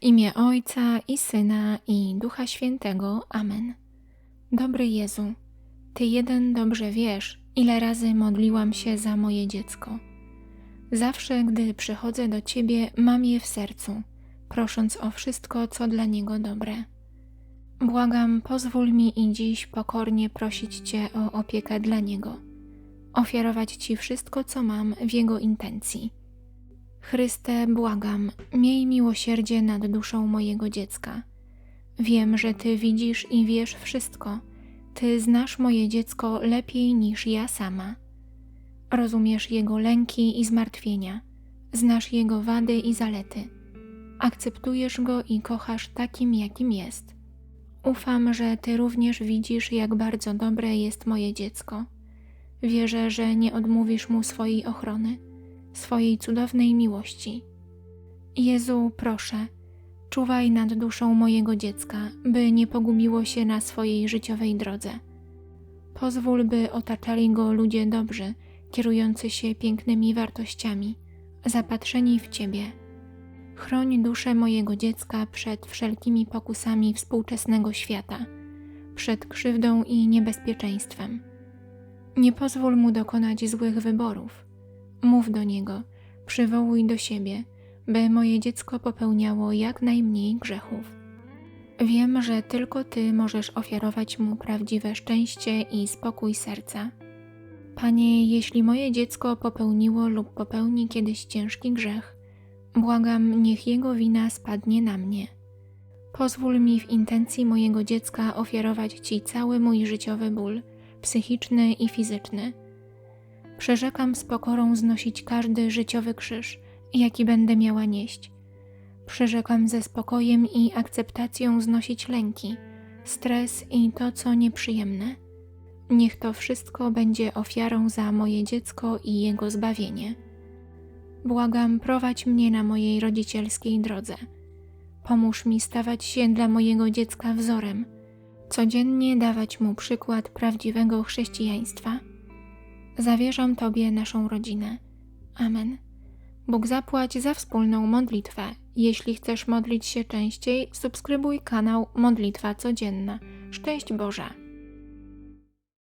W imię Ojca i Syna i Ducha Świętego. Amen. Dobry Jezu, Ty jeden dobrze wiesz, ile razy modliłam się za moje dziecko. Zawsze, gdy przychodzę do Ciebie, mam je w sercu, prosząc o wszystko, co dla niego dobre. Błagam, pozwól mi i dziś pokornie prosić Cię o opiekę dla niego, ofiarować Ci wszystko, co mam w jego intencji. Chryste, błagam, miej miłosierdzie nad duszą mojego dziecka. Wiem, że Ty widzisz i wiesz wszystko. Ty znasz moje dziecko lepiej niż ja sama. Rozumiesz jego lęki i zmartwienia, znasz jego wady i zalety. Akceptujesz go i kochasz takim, jakim jest. Ufam, że Ty również widzisz, jak bardzo dobre jest moje dziecko. Wierzę, że nie odmówisz mu swojej ochrony swojej cudownej miłości. Jezu, proszę, czuwaj nad duszą mojego dziecka, by nie pogubiło się na swojej życiowej drodze. Pozwól, by otaczali go ludzie dobrzy, kierujący się pięknymi wartościami, zapatrzeni w Ciebie. Chroń duszę mojego dziecka przed wszelkimi pokusami współczesnego świata, przed krzywdą i niebezpieczeństwem. Nie pozwól mu dokonać złych wyborów Mów do niego, przywołuj do siebie, by moje dziecko popełniało jak najmniej grzechów. Wiem, że tylko Ty możesz ofiarować mu prawdziwe szczęście i spokój serca. Panie, jeśli moje dziecko popełniło lub popełni kiedyś ciężki grzech, błagam, niech jego wina spadnie na mnie. Pozwól mi w intencji mojego dziecka ofiarować Ci cały mój życiowy ból, psychiczny i fizyczny Przyrzekam z pokorą znosić każdy życiowy krzyż, jaki będę miała nieść. Przyrzekam ze spokojem i akceptacją znosić lęki, stres i to, co nieprzyjemne. Niech to wszystko będzie ofiarą za moje dziecko i jego zbawienie. Błagam, prowadź mnie na mojej rodzicielskiej drodze. Pomóż mi stawać się dla mojego dziecka wzorem, codziennie dawać mu przykład prawdziwego chrześcijaństwa Zawierzam Tobie naszą rodzinę. Amen. Bóg zapłać za wspólną modlitwę. Jeśli chcesz modlić się częściej, subskrybuj kanał Modlitwa Codzienna. Szczęść Boże!